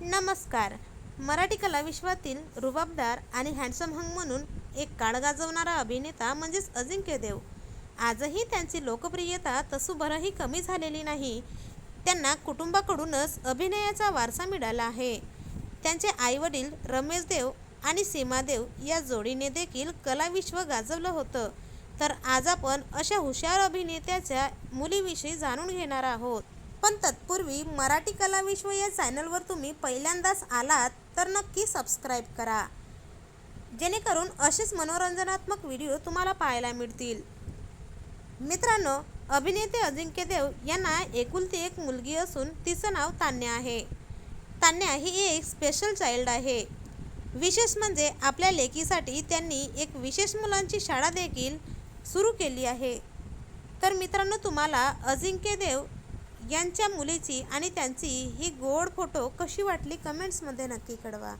नमस्कार. मराठी कला विश्वातील रुबाबदार आणि हँडसम हंग म्हणून एक काळ गाजवणारा अभिनेता म्हणजेच अजिंक्य देव. आजही त्यांची लोकप्रियता तसूभरही कमी झालेली नाही. त्यांना कुटुंबाकडूनच अभिनयाचा वारसा मिळाला आहे. त्यांचे आईवडील रमेश देव आणि सीमा देव या जोडीने देखील कलाविश्व गाजवलं होतं. तर आज आपण अशा हुशार अभिनेत्याच्या मुलीविषयी जाणून घेणार आहोत. पण तत्पूर्वी मराठी कला विश्व या चॅनलवर तुम्ही पहिल्यांदाच आलात तर नक्की सबस्क्राईब करा. जेणेकरून असेच मनोरंजनात्मक व्हिडिओ तुम्हाला पाहायला मिळतील. मित्रांनो अभिनेते अजिंक्य देव यांना एकुलती एक मुलगी असून तिचं नाव तान्या आहे. तान्या ही एक स्पेशल चाइल्ड आहे. विशेष म्हणजे आपल्या लेकीसाठी त्यांनी एक विशेष मुलांची शाळा देखील सुरू केली आहे. तर मित्रांनो तुम्हाला अजिंक्य देव यांच्या मुलीची आणि त्यांची ही गोड फोटो कशी वाटली कमेंट्समध्ये नक्की कळवा.